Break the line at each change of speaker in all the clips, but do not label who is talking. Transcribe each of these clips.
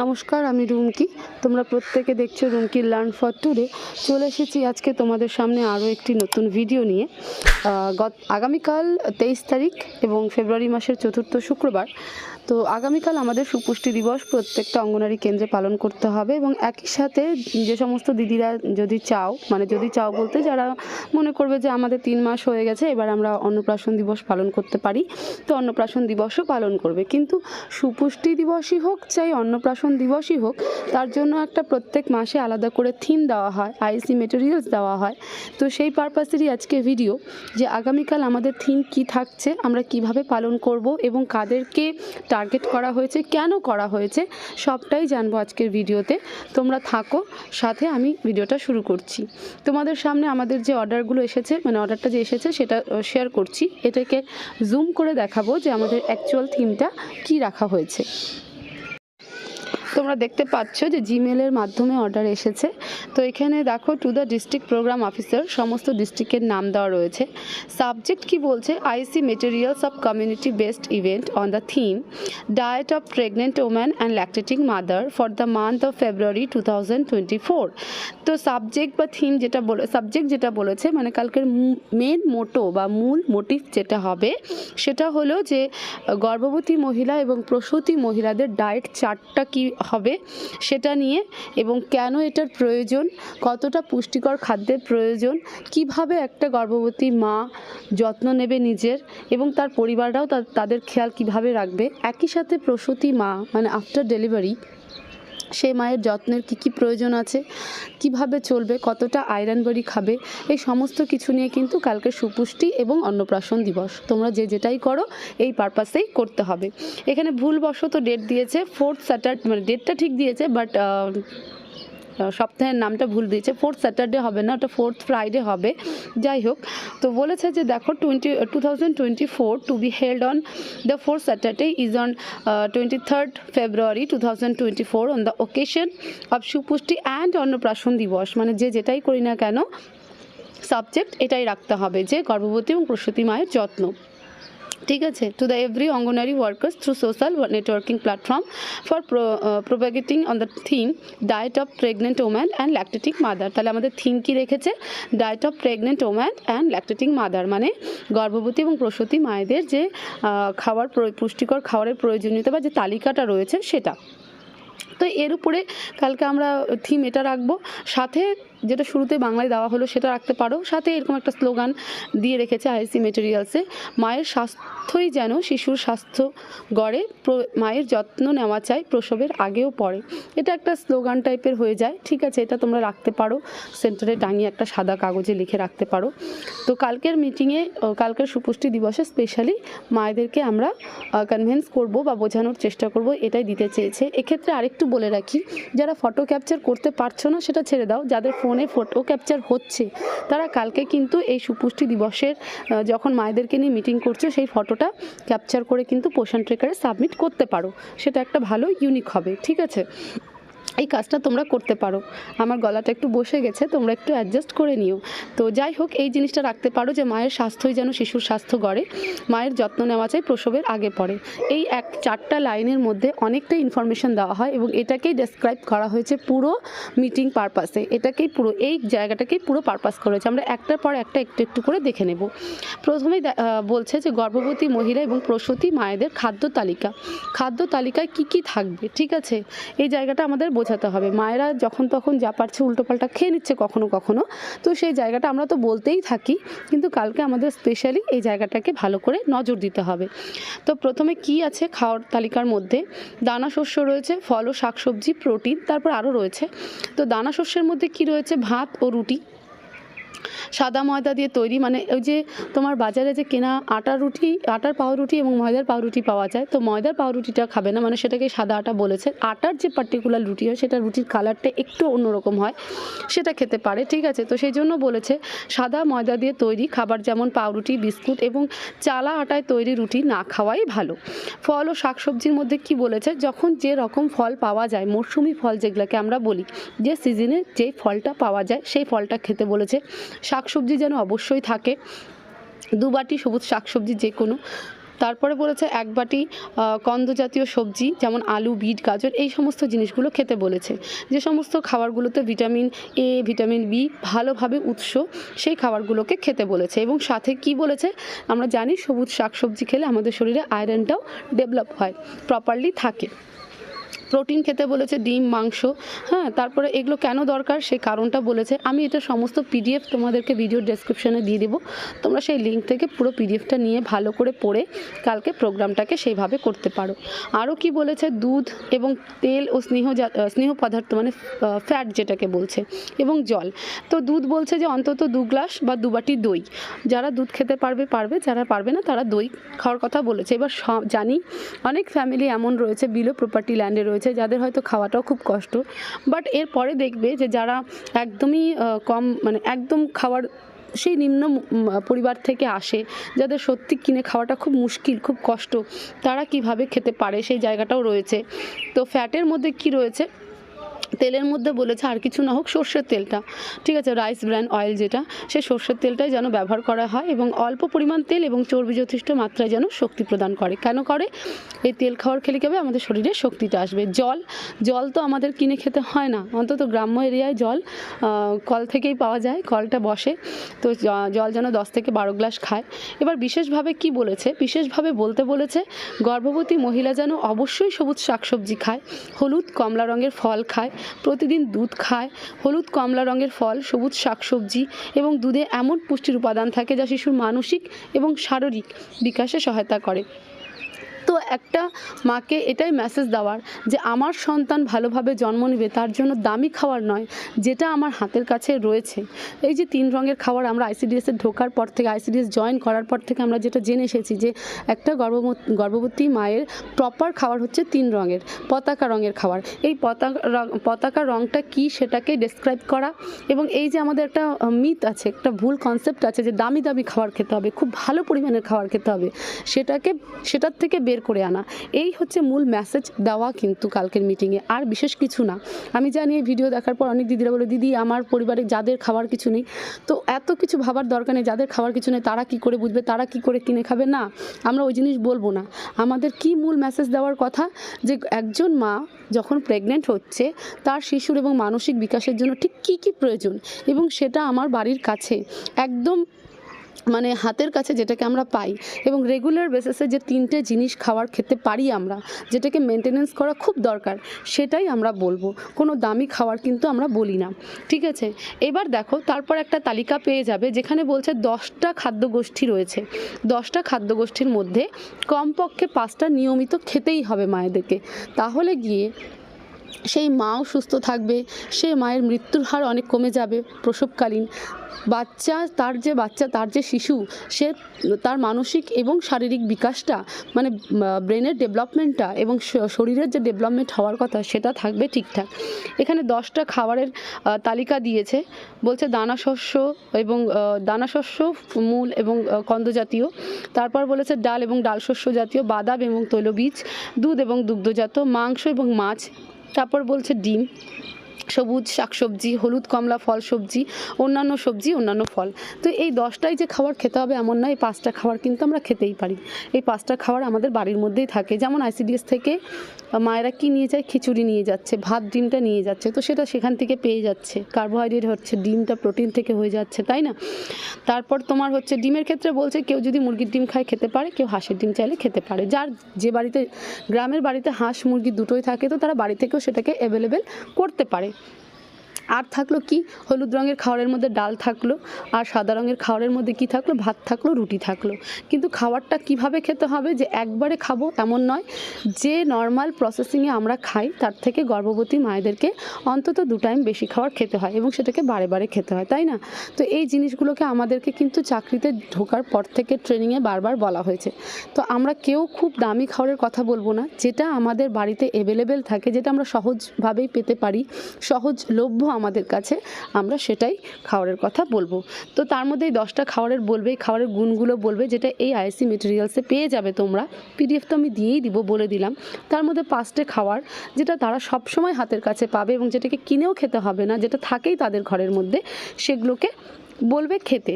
নমস্কার, আমি রুমকি। তোমরা প্রত্যেকে দেখছ রুমকির লার্ন ফর টুডে চলে এসেছি আজকে তোমাদের সামনে আরও একটি নতুন ভিডিও নিয়ে। গত আগামীকাল তেইশ তারিখ এবং ফেব্রুয়ারি মাসের চতুর্থ শুক্রবার। তো আগামীকাল আমাদের সুপুষ্টি দিবস, প্রত্যেকটা অঙ্গনারী কেন্দ্রে পালন করতে হবে এবং একই সাথে যে সমস্ত দিদিরা যদি চাও মানে যদি চাও বলতে যারা মনে করবে যে আমাদের তিন মাস হয়ে গেছে, এবার আমরা অন্নপ্রাশন দিবস পালন করতে পারি, তো অন্নপ্রাশন দিবসও পালন করবে। কিন্তু সুপুষ্টি দিবসই হোক চাই অন্নপ্রাশন দিবসই হোক, তার জন্য একটা প্রত্যেক মাসে আলাদা করে থিম দেওয়া হয় আইসি মেটেরিয়ালস দেওয়া হয়। তো সেই পারপাসেরই আজকে ভিডিও যে আগামীকাল আমাদের থিম কি থাকছে, আমরা কীভাবে পালন করব এবং কাদেরকে টার্গেট করা হয়েছে, কেন করা হয়েছে, সবটাই জানব আজকের ভিডিওতে। তোমরা থাকো, সাথে আমি ভিডিওটা শুরু করছি। তোমাদের সামনে আমাদের যে অর্ডারগুলো এসেছে মানে অর্ডারটা যে এসেছে, সেটা শেয়ার করছি। এটাকে জুম করে দেখাবো যে আমাদের অ্যাকচুয়াল থিমটা কি রাখা হয়েছে। তোমরা দেখতে পাচ্ছ যে জিমেলের মাধ্যমে অর্ডার এসেছে। তো এখানে দেখো to the district programme officer সমস্ত ডিস্ট্রিক্টের নাম দেওয়া রয়েছে। সাবজেক্ট কি বলছে? IC materials of community based event on the theme diet of pregnant woman and lactating mother for the month of February two তো সাবজেক্ট বা থিম যেটা বলে সাবজেক্ট যেটা বলেছে মানে কালকের মেন মোটো বা মূল মোটিভ যেটা হবে, সেটা হলো যে, গর্ভবতী মহিলা এবং প্রসূতি মহিলাদের ডায়েট চার্টটা কি হবে সেটা নিয়ে এবং কেন এটার প্রয়োজন, কতটা পুষ্টিকর খাদ্যের প্রয়োজন, কীভাবে একটা গর্ভবতী মা যত্ন নেবে নিজের এবং তার পরিবাররাও তাদের খেয়াল কীভাবে রাখবে। একই সাথে প্রসূতি মা মানে আফটার ডেলিভারি সেই মায়ের যত্নের কি কি প্রয়োজন আছে? কীভাবে চলবে? কতটা আয়রন বড়ি খাবে? এই সমস্ত কিছু নিয়ে কিন্তু কালকে সুপুষ্টি এবং অন্নপ্রাশন দিবস। তোমরা যে যেটাই করো, এই পারপাসেই করতে হবে। এখানে ভুলবশত ডেট দিয়েছে ফোর্থ স্যাটার মানে ডেটটা ঠিক দিয়েছে বাট সপ্তাহের নামটা ভুল দিয়েছে। ফোর্থ স্যাটারডে হবে না, ওটা ফোর্থ ফ্রাইডে হবে। যাই হোক, তো বলেছে যে দেখো twenty two thousand twenty four to be held on the fourth Saturday is on twenty third February two thousand twenty four on the occasion of সুপুষ্টি and Annaprashan দিবস মানে যে যেটাই করি না কেন সাবজেক্ট এটাই রাখতে হবে, যে গর্ভবতী এবং প্রসূতি মায়ের যত্ন। ঠিক আছে to the every anganwadi workers through social networking platform for propagating on the theme diet of pregnant woman and lactating mother তাহলে আমাদের থিম কি রেখেছে? Diet of pregnant woman and lactating mother মানে গর্ভবতী এবং প্রসূতি মায়েদের যে খাবার পুষ্টিকর খাবারের প্রয়োজনীয়তা বা যে তালিকাটা রয়েছে সেটা। তো এর উপরে কালকে আমরা থিম এটা রাখব। সাথে যেটা শুরুতে বাংলায় দেওয়া হলো সেটা রাখতে পারো। সাথে এরকম একটা স্লোগান দিয়ে রেখেছে আইসি মেটেরিয়ালসে, মায়ের স্বাস্থ্যই যেন শিশুর স্বাস্থ্য গড়ে মায়ের যত্ন নেওয়া চাই প্রসবের আগেও পরে। এটা একটা স্লোগান টাইপের হয়ে যায়। ঠিক আছে, এটা তোমরা রাখতে পারো। সেন্টারে টাঙিয়ে একটা সাদা কাগজে লিখে রাখতে পারো। তো কালকের মিটিংয়ে কালকের সুপুষ্টি দিবসে স্পেশালি মায়েদেরকে আমরা কনভিন্স করব বা বোঝানোর চেষ্টা করব, এটাই দিতে চেয়েছে। এক্ষেত্রে আরেকটু বলে রাখি, যারা ফটো ক্যাপচার করতে পারছ না সেটা ছেড়ে দাও। যাদের ফোনে ফটো ক্যাপচার হচ্ছে। তারা কালকে কিন্তু এই সুপুষ্টি দিবসের যখন মায়েদেরকে নিয়ে মিটিং করছে, সেই ফটোটা ক্যাপচার করে কিন্তু পোষণ ট্রেকারে সাবমিট করতে পারো। সেটা একটা ভালো, ইউনিক হবে, ঠিক আছে? এই কাজটা তোমরা করতে পারো। আমার গলাটা একটু বসে গেছে, তোমরা একটু অ্যাডজাস্ট করে নিও। তো যাই হোক, এই জিনিসটা রাখতে পারো যে, মায়ের স্বাস্থ্যই যেন শিশুর স্বাস্থ্য গড়ে, মায়ের যত্ন নেওয়া চাই, প্রসবের আগে পড়ে। এই এক, চারটা লাইনের মধ্যে অনেকটা ইনফরমেশন দেওয়া হয় এবং এটাকেই ডেসক্রাইব করা হয়েছে পুরো মিটিং পারপাসে এটাকেই পুরো, এই জায়গাটাকেই পুরো পারপাস করা হয়েছে আমরা একটার পর একটা একটু একটু করে দেখে নেব। প্রথমেই বলছে যে, গর্ভবতী মহিলা এবং প্রসূতি মায়েদের খাদ্য তালিকা। খাদ্য তালিকায় কি কি থাকবে? ঠিক আছে? এই জায়গাটা আমাদের বোঝাতে হবে। মায়েরা যখন তখন যা পারছে উল্টোপাল্টা খেয়ে নিচ্ছে কখনো কখনো। তো সেই জায়গাটা আমরা তো বলতেই থাকি, কিন্তু কালকে আমাদের স্পেশালি এই জায়গাটাকে ভালো করে নজর দিতে হবে। তো প্রথমে কি আছে খাওয়ার তালিকার মধ্যে? দানা শস্য রয়েছে, ফল ও শাকসবজি, প্রোটিন, তারপর আরও রয়েছে। তো দানা শস্যের মধ্যে কি রয়েছে? ভাত ও রুটি। সাদা ময়দা দিয়ে তৈরি মানে ওই যে তোমার বাজারে যে কেনা আটার রুটি, আটার পাউরুটি এবং ময়দার পাউরুটি পাওয়া যায়, তো ময়দার পাউরুটিটা খাবে না মানে সেটাকে সাদা আটা বলেছে। আটার যে পার্টিকুলার রুটি হয়, সেটা রুটির কালারটা একটু অন্যরকম হয়, সেটা খেতে পারে, ঠিক আছে? তো সেই জন্য বলেছে, সাদা ময়দা দিয়ে তৈরি খাবার যেমন পাউরুটি, বিস্কুট এবং চালা আটায় তৈরি রুটি না খাওয়াই ভালো। ফল ও শাকসবজির মধ্যে কি বলেছে, যখন যে রকম ফল পাওয়া যায়, মরশুমি ফল যেগুলোকে আমরা বলি, যে সিজনে যে ফলটা পাওয়া যায়, সেই ফলটা খেতে বলেছে শাকসবজি যেন অবশ্যই থাকে। দু বাটি সবুজ শাকসবজি যে কোনো তারপরে বলেছে এক বাটি কন্দ জাতীয় সবজি, যেমন আলু, বিট, গাজর, এই সমস্ত জিনিসগুলো খেতে বলেছে। যে সমস্ত খাবারগুলোতে ভিটামিন এ ভিটামিন বি ভালোভাবে উৎস, সেই খাবারগুলোকে খেতে বলেছে। এবং সাথে কি বলেছে? আমরা জানি সবুজ শাকসবজি খেলে আমাদের শরীরে আয়রনটাও ডেভেলপ হয় প্রপারলি থাকে। প্রোটিন খেতে বলেছে, ডিম, মাংস হ্যাঁ তারপরে এগুলো কেন দরকার? সেই কারণটা বলেছে। আমি এটা সমস্ত পিডিএফ তোমাদেরকে ভিডিও ডেসক্রিপশনে দিয়ে দেবো। তোমরা সেই লিঙ্ক থেকে পুরো পিডিএফটা নিয়ে ভালো করে পড়ে কালকে প্রোগ্রামটাকে সেইভাবে করতে পারো। আরও কি বলেছে? দুধ এবং তেল ও স্নেহ স্নেহ পদার্থ মানে ফ্যাট যেটাকে বলছে এবং জল। তো দুধ বলছে যে অন্তত দু গ্লাস বা দু বাটি দই। যারা দুধ খেতে পারবে পারবে, যারা পারবে না তারা দই খাওয়ার কথা বলেছে। এবার জানি অনেক ফ্যামিলি এমন রয়েছে বিলো প্রপার্টি ল্যান্ডে রয়েছে। যাদের হয়তো খাওয়াটাও খুব কষ্ট। বাট এরপরে দেখবে যে যারা একদমই কম মানে একদম খাওয়ার, সেই নিম্ন পরিবার থেকে আসে, যাদের সত্যি কিনে খাওয়াটা খুব মুশকিল, খুব কষ্ট, তারা কীভাবে খেতে পারে সেই জায়গাটাও রয়েছে। তো ফ্যাটের মধ্যে কি রয়েছে? তেলের মধ্যে বলেছে আর কিছু না হোক সর্ষের তেলটা। ঠিক আছে রাইস ব্র্যান্ড অয়েল যেটা সেই সর্ষের তেলটাই যেন ব্যবহার করা হয় এবং অল্প পরিমাণ তেল এবং চর্বি যথেষ্ট মাত্রায় যেন শক্তি প্রদান করে। কেন করে? এই তেল খাওয়ার খেলে কী হবে? আমাদের শরীরে শক্তিটা আসবে। জল জল তো আমাদের কিনে খেতে হয় না। অন্তত গ্রাম্য এরিয়ায় জল কল থেকেই পাওয়া যায়, কলটা বসে। তো জল যেন দশ থেকে বারো গ্লাস খায়। এবার বিশেষভাবে কি বলেছে? বিশেষভাবে বলতে বলেছে, গর্ভবতী মহিলা যেন অবশ্যই সবুজ শাকসবজি খায়, হলুদ, কমলা রঙের ফল খায় প্রতিদিন দুধ খায়, হলুদ কমলা রঙের ফল, সবুজ শাকসবজি এবং দুধে এমন পুষ্টির উপাদান থাকে যা শিশুর মানসিক এবং শারীরিক বিকাশে সহায়তা করে। তো একটা মাকে এটাই মেসেজ দেওয়ার যে আমার সন্তান ভালোভাবে জন্ম নেবে, তার জন্য দামি খাবার নয়, যেটা আমার হাতের কাছে রয়েছে। এই যে তিন রঙের খাবার আমরা আইসিডিএসে ঢোকার পর থেকে আইসিডিএস জয়েন করার পর থেকে আমরা যেটা জেনে এসেছি যে একটা গর্ভবতী মায়ের প্রপার খাবার হচ্ছে তিন রঙের, পতাকা রঙের খাবার। এই পতাকা পতাকা রঙটা কি সেটাকে ডেসক্রাইব করা এবং এই যে আমাদের একটা মিথ আছে, একটা ভুল কনসেপ্ট আছে যে দামি দামি খাবার খেতে হবে, খুব ভালো পরিমাণের খাবার খেতে হবে, সেটাকে, সেটার থেকে বের করে আনা। এই হচ্ছে মূল মেসেজ দেওয়া কিন্তু কালকের মিটিংয়ে আর বিশেষ কিছু না। আমি জানি এই ভিডিও দেখার পর অনেক দিদিরা বলে, দিদি, আমার পরিবারে যাদের খাবার কিছু নেই। তো এত কিছু ভাবার দরকার নেই, যাদের খাবার কিছু নেই, তারা কি করে বুঝবে? তারা কি করে কিনে খাবে? না, আমরা ওই জিনিস বলব না। আমাদের কি মূল মেসেজ দেওয়ার কথা? যে একজন মা যখন প্রেগনেন্ট হচ্ছে, তার শিশুর এবং মানসিক বিকাশের জন্য ঠিক কী কী প্রয়োজন? এবং সেটা আমার বাড়ির কাছে। একদম মানে হাতের কাছে যেটাকে আমরা পাই এবং রেগুলার বেসিসে যে তিনটে জিনিস খাবার খেতে পারি আমরা, যেটাকে মেনটেনেন্স করা খুব দরকার, সেটাই আমরা বলব। কোনো দামি খাবার কিন্তু আমরা বলি না। ঠিক আছে? এবার দেখো, তারপর একটা তালিকা পেয়ে যাবে যেখানে বলছে দশটা খাদ্যগোষ্ঠী রয়েছে। দশটা খাদ্যগোষ্ঠীর মধ্যে কমপক্ষে পাঁচটা নিয়মিত খেতেই হবে মায়েদেরকে। তাহলে গিয়ে সেই মাও সুস্থ থাকবে সে মায়ের মৃত্যুর হার অনেক কমে যাবে প্রসবকালীন। বাচ্চা তার যে বাচ্চা তার যে শিশু সে তার মানসিক এবং শারীরিক বিকাশটা মানে ব্রেনের ডেভেলপমেন্টটা এবং শরীরের যে ডেভেলপমেন্ট হওয়ার কথা সেটা থাকবে ঠিকঠাক। এখানে দশটা খাবারের তালিকা দিয়েছে। বলছে দানা শস্য এবং দানা শস্য মূল এবং আহ, কন্দ জাতীয়। তারপর বলেছে ডাল এবং ডাল শস্য জাতীয় বাদাম এবং তৈলবীজ দুধ এবং দুগ্ধজাত মাংস এবং মাছ তারপর বলছে ডিম। সবুজ শাকসবজি, হলুদ, কমলা ফল সবজি অন্যান্য সবজি, অন্যান্য ফল। তো এই দশটাই যে খাবার খেতে হবে এমন নয়, এই পাঁচটা খাবার কিন্তু আমরা খেতেই পারি। এই পাঁচটা খাবার আমাদের বাড়ির মধ্যেই থাকে। যেমন আইসিডিএস থেকে মায়েরা কি নিয়ে যায়? খিচুড়ি নিয়ে যাচ্ছে, ভাত, ডিমটা নিয়ে যাচ্ছে। তো সেটা সেখান থেকে পেয়ে যাচ্ছে। কার্বোহাইড্রেট হচ্ছে, ডিমটা প্রোটিন থেকে হয়ে যাচ্ছে, তাই না? তারপর তোমার হচ্ছে ডিমের ক্ষেত্রে বলছে, কেউ যদি মুরগির ডিম খায় খেতে পারে, কেউ হাঁসের ডিম চাইলে খেতে পারে। যার যে বাড়িতে, গ্রামের বাড়িতে হাঁস, মুরগি দুটোই থাকে, তো তারা বাড়ি থেকেও সেটাকে অ্যাভেলেবেল করতে পারে। করে আর থাকল কি? হলুদ রঙের খাওয়ারের মধ্যে ডাল থাকল আর সাদা রঙের খাওয়ারের মধ্যে কি থাকল? ভাত থাকল, রুটি থাকল। কিন্তু খাবারটা কীভাবে খেতে হবে যে একবারে খাব এমন নয়। যে নর্মাল প্রসেসিংয়ে আমরা খাই, তার থেকে গর্ভবতী মায়েদেরকে অন্তত দু টাইম বেশি খাবার খেতে হয় এবং সেটাকে বারে বারে খেতে হয়, তাই না? তো এই জিনিসগুলোকে আমাদেরকে কিন্তু চাকরিতে ঢোকার পর থেকে ট্রেনিংয়ে বারবার বলা হয়েছে। তো আমরা কেউ খুব দামি খাবারের কথা বলব না। যেটা আমাদের বাড়িতে অ্যাভেলেবেল থাকে, যেটা আমরা সহজভাবেই পেতে পারি, সহজলভ্য আমাদের কাছে, আমরা সেটাই খাওয়ারের কথা বলব। তো তার মধ্যে এই দশটা খাওয়ারের বলবে, এই খাওয়ারের গুণগুলো বলবে, যেটা এই আইসি মেটেরিয়ালসে পেয়ে যাবে তোমরা। পিডিএফ তো আমি দিয়েই দিব, বলে দিলাম। তার মধ্যে পাঁচটে খাওয়ার, যেটা তারা সবসময় হাতের কাছে পাবে এবং যেটাকে কিনেও খেতে হবে না, যেটা থাকেই তাদের ঘরের মধ্যে, সেগুলোকে বলবে খেতে।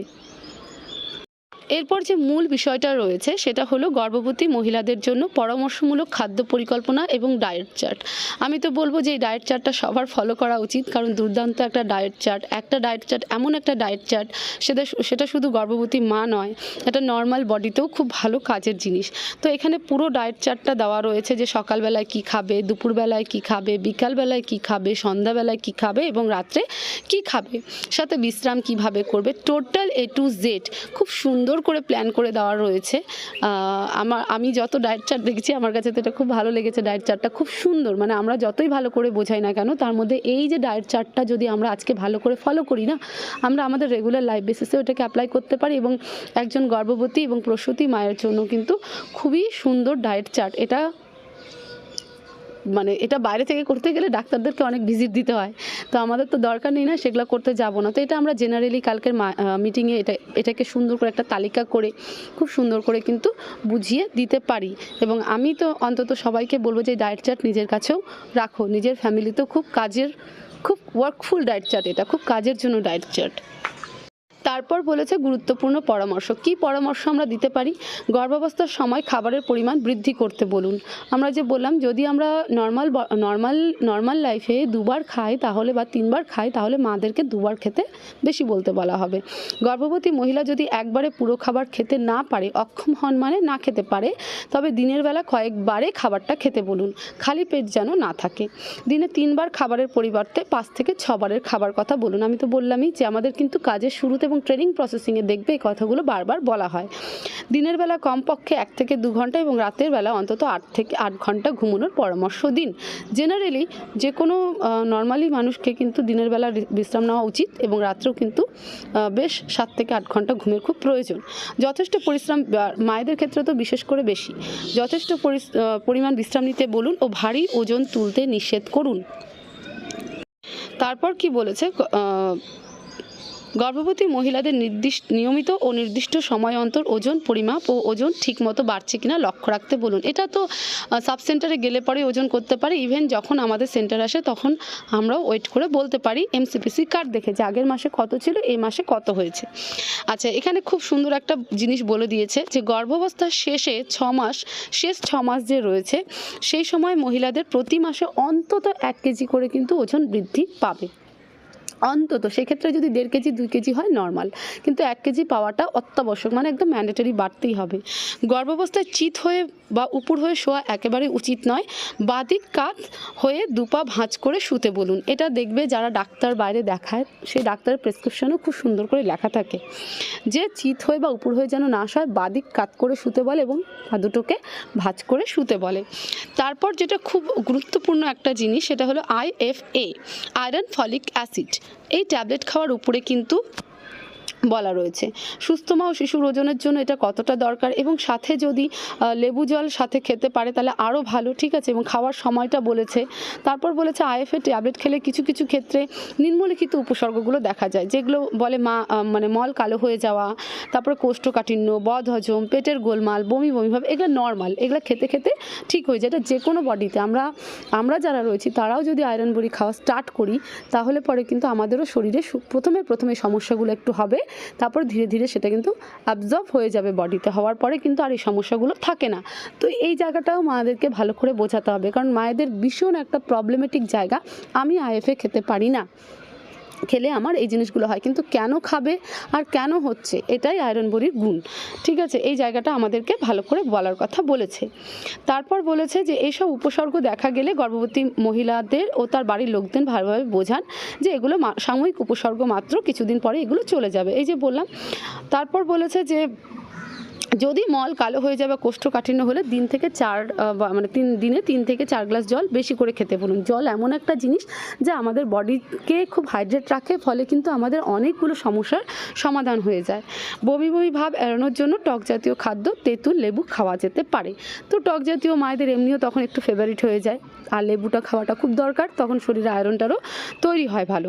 এরপর যে মূল বিষয়টা রয়েছে, সেটা হলো গর্ভবতী মহিলাদের জন্য পরামর্শমূলক খাদ্য পরিকল্পনা এবং ডায়েট চার্ট আমি তো বলব যে এই ডায়েট চার্টটা সবার ফলো করা উচিত, কারণ দুর্দান্ত একটা ডায়েট চার্ট একটা ডায়েট চার্ট এমন একটা ডায়েট চার্ট সেটা সেটা শুধু গর্ভবতী মা নয়, এটা নর্মাল বডিতেও খুব ভালো কাজের জিনিস। তো এখানে পুরো ডায়েট চার্টটা দেওয়া রয়েছে যে সকালবেলায় কি খাবে, দুপুরবেলায় কি খাবে, বিকালবেলায় কি খাবে, সন্ধ্যাবেলায় কি খাবে এবং রাত্রে কি খাবে, সাথে বিশ্রাম কীভাবে করবে। টোটাল এ টু জেড খুব সুন্দর করে প্ল্যান করে দেওয়া রয়েছে। আমার, আমি যত ডায়েট চার্ট দেখেছি, আমার কাছে তো এটা খুব ভালো লেগেছে ডায়েট চার্টটা খুব সুন্দর মানে আমরা যতই ভালো করে বোঝাই না কেন, তার মধ্যে এই যে ডায়েট চার্টটা যদি আমরা আজকে ভালো করে ফলো করি না, আমরা আমাদের রেগুলার লাইফ বেসিসে ওটাকে অ্যাপ্লাই করতে পারি এবং একজন গর্ভবতী এবং প্রসূতি মায়ের জন্য কিন্তু খুবই সুন্দর ডায়েট চার্ট এটা মানে এটা বাইরে থেকে করতে গেলে ডাক্তারদেরকে অনেক ভিজিট দিতে হয়। তো আমাদের তো দরকার নেই না সেগুলো করতে যাব না। তো এটা আমরা জেনারেলি কালকের মিটিংয়ে এটা এটাকে সুন্দর করে একটা তালিকা করে, খুব সুন্দর করে কিন্তু বুঝিয়ে দিতে পারি। এবং আমি তো অন্তত সবাইকে বলব যে ডায়েট চার্ট নিজের কাছেও রাখো। নিজের ফ্যামিলিতেও খুব কাজের খুব ওয়ার্কফুল ডায়েট চার্ট এটা। খুব কাজের জন্য ডায়েট চার্ট তারপর বলেছে গুরুত্বপূর্ণ পরামর্শ। কি পরামর্শ আমরা দিতে পারি? গর্ভাবস্থার সময় খাবারের পরিমাণ বৃদ্ধি করতে বলুন। আমরা যে বললাম, যদি আমরা নর্মাল নর্মাল নর্মাল লাইফে দুবার খাই তাহলে বা তিনবার খাই, তাহলে মাদেরকে দুবার খেতে বেশি বলতে বলা হবে। গর্ভবতী মহিলা যদি একবারে পুরো খাবার খেতে না পারে, অক্ষম হন মানে না খেতে পারে, তবে দিনের বেলা কয়েকবারে খাবারটা খেতে বলুন। খালি পেট যেন না থাকে। দিনে তিনবার খাবারের পরিবর্তে পাঁচ থেকে ছবারের খাবার কথা বলুন। আমি তো বললামই যে আমাদের কিন্তু কাজের শুরুতে এবং ট্রেনিং প্রসেসিংয়ে দেখবে এই কথাগুলো বারবার বলা হয়। দিনের বেলা কমপক্ষে এক থেকে দু ঘণ্টা এবং রাতের বেলা অন্তত আট থেকে আট ঘণ্টা ঘুমানোর পরামর্শ দিন। জেনারেলি যে কোনো নর্মালি মানুষকে কিন্তু দিনের বেলা বিশ্রাম নেওয়া উচিত এবং রাত্রেও কিন্তু বেশ সাত থেকে আট ঘণ্টা ঘুমের খুব প্রয়োজন। যথেষ্ট পরিশ্রম মায়েদের ক্ষেত্রে তো বিশেষ করে বেশি। যথেষ্ট পরিমাণ বিশ্রাম নিতে বলুন ও ভারী ওজন তুলতে নিষেধ করুন। তারপর কি বলেছে গর্ভবতী মহিলাদের নির্দিষ্ট নিয়মিত ও নির্দিষ্ট সময় অন্তর ওজন পরিমাপ ও ওজন ঠিকমতো বাড়ছে কিনা লক্ষ্য রাখতে বলুন। এটা তো সাব সেন্টারে গেলে পরে ওজন করতে পারি। ইভেন যখন আমাদের সেন্টার আসে তখন আমরাও ওয়েট করে বলতে পারি এমসিপিসি কার্ড দেখে যে আগের মাসে কত ছিল, এই মাসে কত হয়েছে। আচ্ছা এখানে খুব সুন্দর একটা জিনিস বলে দিয়েছে যে গর্ভাবস্থার শেষে ছ মাস, শেষ ছ মাস যে রয়েছে, সেই সময় মহিলাদের প্রতি মাসে অন্তত এক কেজি করে কিন্তু ওজন বৃদ্ধি পাবে। অন্তত সেক্ষেত্রে যদি দেড় কেজি, দুই কেজি হয় নর্মাল কিন্তু এক কেজি পাওয়াটা অত্যাবশ্যক মানে একদম ম্যান্ডেটরি বাড়তেই হবে। গর্ভাবস্থায় চিত হয়ে বা উপর হয়ে শোয়া একেবারে উচিত নয়। বাদিক কাত হয়ে দুপা ভাঁজ করে শুতে বলুন। এটা দেখবে যারা ডাক্তার বাইরে দেখায়, সেই ডাক্তারের প্রেসক্রিপশনও খুব সুন্দর করে লেখা থাকে। যে চিত হয়ে বা উপর হয়ে যেন না হয় বাদিক কাত করে শুতে বলে এবং পা দুটোকে ভাঁজ করে শুতে বলে। তারপর যেটা খুব গুরুত্বপূর্ণ একটা জিনিস, সেটা হলো আইএফএ আয়রন ফলিক অ্যাসিড এই ট্যাবলেট খাওয়ার উপরে কিন্তু বলা রয়েছে। সুস্থ মা ও শিশুর ওজনের জন্য এটা কতটা দরকার এবং সাথে যদি লেবু জল সাথে খেতে পারে তাহলে আরও ভালো, ঠিক আছে? এবং খাওয়ার সময়টা বলেছে। তারপর বলেছে আইএফএ ট্যাবলেট খেলে কিছু কিছু ক্ষেত্রে নিম্নলিখিত উপসর্গগুলো দেখা যায়, যেগুলো বলে মা মানে মল কালো হয়ে যাওয়া, তারপরে কোষ্ঠকাঠিন্য বদ হজম পেটের গোলমাল, বমি বমি ভাব, এগুলো নর্মাল এগুলো খেতে খেতে ঠিক হয়ে যায়। এটা যে কোনো বডিতে। আমরা আমরা যারা রয়েছি, তারাও যদি আয়রন বড়ি খাওয়া স্টার্ট করি, তাহলে পরে কিন্তু আমাদেরও শরীরে প্রথমে প্রথমে সমস্যাগুলো একটু হবে। তারপর ধীরে ধীরে সেটা কিন্তু অ্যাবজর্ব হয়ে যাবে বডিতে। হওয়ার পরে কিন্তু আর এই সমস্যাগুলো থাকে না। তো এই জায়গাটাও মায়েদেরকে ভালো করে বোঝাতে হবে। কারণ মায়েদের ভীষণ একটা প্রবলেমেটিক জায়গা। আমি আইএফএ খেতে পারি না। খেলে আমার এই জিনিসগুলো হয়। কিন্তু কেন খাবে আর কেন হচ্ছে? এটাই আয়রন বড়ির গুণ। ঠিক আছে? এই জায়গাটা আমাদেরকে ভালো করে বলার কথা বলেছে। তারপর বলেছে যে, এইসব উপসর্গ দেখা গেলে গর্ভবতী মহিলাদের ও তার বাড়ির লোকদের ভালোভাবে বোঝান যে, এগুলো সাময়িক উপসর্গ মাত্র কিছুদিন পরে এগুলো চলে যাবে। এই যে বললাম। তারপর বলেছে যে যদি মল কালো হয়ে যাবে কোষ্ঠকাঠিন্য হলে দিন থেকে চার মানে তিন, দিনে তিন থেকে চার গ্লাস জল বেশি করে খেতে বলুন। জল এমন একটা জিনিস যা আমাদের বডিকে খুব হাইড্রেট রাখে, ফলে কিন্তু আমাদের অনেকগুলো সমস্যার সমাধান হয়ে যায়। বমি বমি ভাব এড়ানোর জন্য টক জাতীয় খাদ্য, তেঁতুল, লেবু খাওয়া যেতে পারে। তো টক জাতীয় মায়েদের এমনিও তখন একটু ফেভারিট হয়ে যায়। আর লেবুটা খাওয়াটা খুব দরকার, তখন শরীরে আয়রনটারও তৈরি হয় ভালো।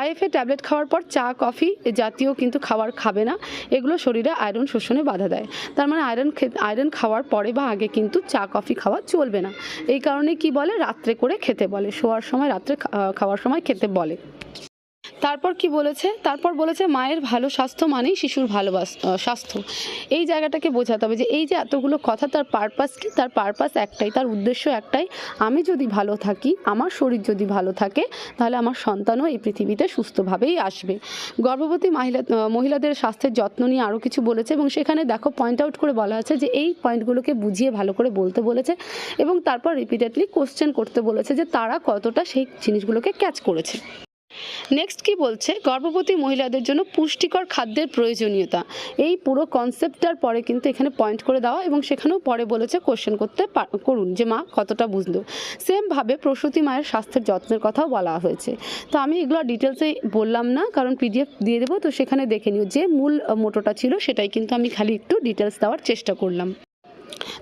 আইএফএ ট্যাবলেট খাওয়ার পর চা, কফি জাতীয় কিন্তু খাবার খাবে না। এগুলো শরীরে আয়রন শোষণে বাধা দেয়। তার মানে আয়রন আয়রন খাওয়ার পরে বা আগে কিন্তু চা কফি খাওয়া চলবে না। এই কারণে কি বলে? রাত্রে করে খেতে বলে। শোয়ার সময়, রাত্রে খাওয়ার সময় খেতে বলে। তারপর কি বলেছে? তারপর বলেছে মায়ের ভালো স্বাস্থ্য মানেই শিশুর ভালো বাস- আহ, স্বাস্থ্য। এই জায়গাটাকে বোঝাতে হবে যে এই যে এতগুলো কথা তার পারপাস কি? তার পারপাস একটাই তার উদ্দেশ্য একটাই আমি যদি ভালো থাকি আমার শরীর যদি ভালো থাকে তাহলে আমার সন্তানও এই পৃথিবীতে সুস্থভাবেই আসবে। গর্ভবতী মহিলা মহিলাদের স্বাস্থ্যের যত্ন নিয়ে আরও কিছু বলেছে এবং সেখানে দেখো পয়েন্ট আউট করে বলা আছে যে এই পয়েন্টগুলোকে বুঝিয়ে ভালো করে বলতে বলেছে এবং তারপর রিপিটেডলি কোশ্চেন করতে বলেছে যে তারা কতটা সেই জিনিসগুলোকে ক্যাচ করেছে। নেক্সট কি বলছে? গর্ভবতী মহিলাদের জন্য পুষ্টিকর খাদ্যের প্রয়োজনীয়তা। এই পুরো কনসেপ্টটার পরে কিন্তু এখানে পয়েন্ট করে দেওয়া এবং সেখানেও পরে বলেছে কোশ্চেন করতে করুন যে, মা, কতটা বুঝলো? সেমভাবে প্রসূতি মায়ের স্বাস্থ্যের যত্নের কথাও বলা হয়েছে। তো আমি এগুলো ডিটেলসে বললাম না, কারণ পিডিএফ দিয়ে দেবো, তো সেখানে দেখে নিও। যে মূল মোটোটা ছিল, সেটাই কিন্তু আমি খালি একটু ডিটেলস দেওয়ার চেষ্টা করলাম।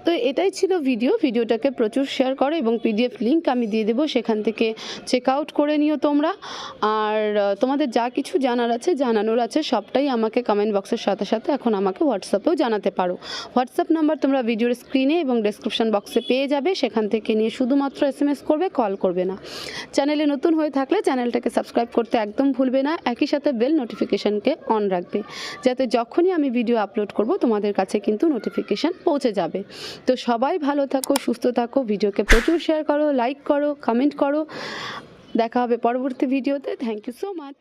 তো এটাই ছিল ভিডিও ভিডিওটাকে প্রচুর শেয়ার করো এবং পিডিএফ লিঙ্ক আমি দিয়ে দেবো, সেখান থেকে চেক আউট করে নিও তোমরা। আর তোমাদের যা কিছু জানার আছে, জানানোর আছে, সবটাই আমাকে কমেন্ট বক্সের সাথে সাথে এখন আমাকে হোয়াটসঅ্যাপেও জানাতে পারো। হোয়াটসঅ্যাপ নাম্বার তোমরা ভিডিওর স্ক্রিনে এবং ডেসক্রিপশন বক্সে পেয়ে যাবে, সেখান থেকে নিয়ে শুধুমাত্র এস এম এস করবে কল করবে না। চ্যানেলে নতুন হয়ে থাকলে চ্যানেলটাকে সাবস্ক্রাইব করতে একদম ভুলবে না, একই সাথে বেল নোটিফিকেশানকে অন রাখবে। যাতে যখনই আমি ভিডিও আপলোড করব, তোমাদের কাছে কিন্তু নোটিফিকেশান পৌঁছে যাবে। তো সবাই ভালো থাকো, সুস্থ থাকো, ভিডিওকে প্রচুর শেয়ার করো লাইক করো কমেন্ট করো। দেখা হবে পরবর্তী ভিডিওতে থ্যাংক ইউ সো মাচ